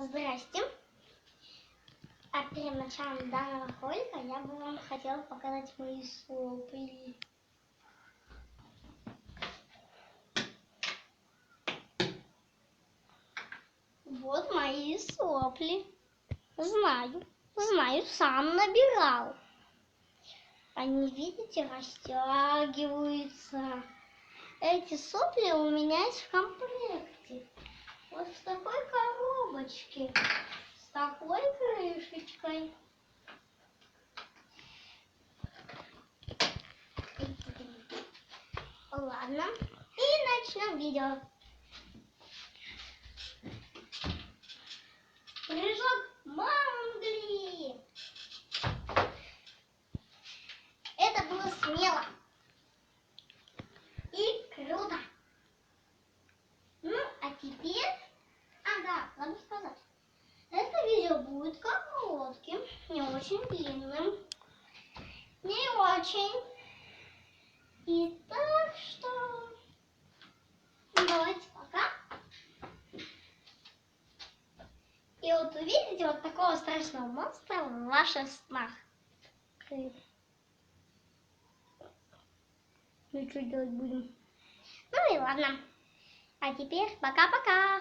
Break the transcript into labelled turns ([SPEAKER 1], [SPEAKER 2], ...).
[SPEAKER 1] Здрасте. А перед началом данного ролика я бы вам хотела показать мои сопли. Вот мои сопли. Знаю, знаю, сам набирал. Они, видите, растягиваются. Эти сопли у меня есть в комплекте. Коробочке. С такой крышечкой. Ладно. И начнем видео. Очень длинным. Не очень. И так что... Давайте пока. И вот увидите вот такого страшного монстра в ваших снах. Ну что делать будем? Ну и ладно. А теперь пока-пока.